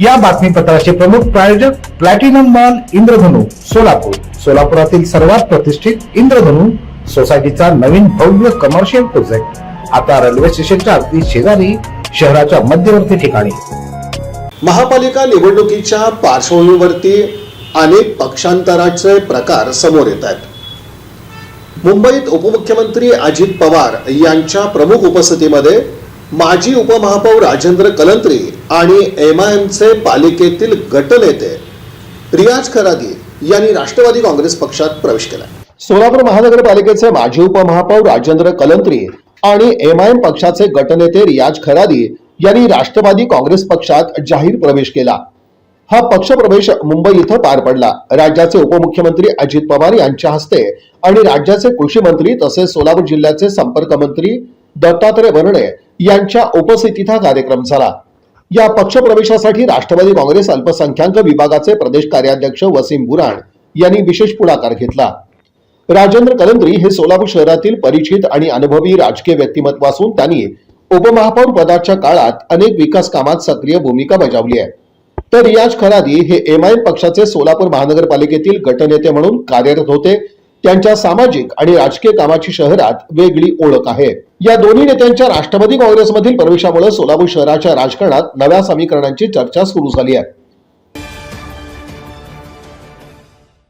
या बातमीपत्राचे प्रमुख प्रायोजक प्लॅटिनम मॉल इंद्रधनु सोलापूर. सोलापुरातील सर्वात प्रतिष्ठित इंद्रधनु सोसायटीचा नवीन भव्य कमर्शियल प्रोजेक्ट आता रेल्वे स्टेशनच्या अगदी शेजारी शहराच्या मध्यवर्ती ठिकाणी. महापालिका निवडणुकीच्या पार्श्वभूमीवरती अनेक पक्षांतराचे प्रकार समोर येत आहेत. मुंबईत उपमुख्यमंत्री अजित पवार यांच्या प्रमुख उपस्थितीमध्ये माजी उपमहापौर राजेंद्र कलंत्री आणि एम आय एमचे पालिकेतील गटनेते रियाज खरादी यांनी राष्ट्रवादी काँग्रेस पक्षात प्रवेश केला. सोलापूर महानगरपालिकेचे माजी उपमहापौर राजेंद्र कलंत्री आणि एम आय एम पक्षाचे गटनेते रियाज खरादी यांनी राष्ट्रवादी काँग्रेस पक्षात जाहीर प्रवेश केला. हा पक्षप्रवेश मुंबई इथं पार पडला. राज्याचे उपमुख्यमंत्री अजित पवार यांच्या हस्ते आणि राज्याचे कृषी मंत्री तसेच सोलापूर जिल्ह्याचे संपर्कमंत्री दत्तात्रय भरणे यांच्या उपस्थितीत हा कार्यक्रम झाला. या पक्षप्रवेशासाठी राष्ट्रवादी काँग्रेस अल्पसंख्याक विभागाचे प्रदेश कार्याध्यक्ष वसीम बुराण यांनी विशेष पुढाकार घेतला. राजेंद्र कलंद्री हे सोलापूर शहरातील परिचित आणि अनुभवी राजकीय व्यक्तिमत्व असून त्यांनी उपमहापौर पदाच्या काळात अनेक विकास कामात सक्रिय भूमिका बजावली आहे. तर रियाज खरादी हे एम आय पक्षाचे सोलापूर महानगरपालिकेतील गटनेते म्हणून कार्यरत होते. त्यांच्या सामाजिक आणि राजकीय कामाची शहरात वेगळी ओळख आहे. या दोन्ही नेत्यांच्या राष्ट्रवादी काँग्रेसमधील प्रवेशामुळे सोलापूर शहराच्या राजकारणात नव्या समीकरणांची चर्चा सुरू झाली आहे.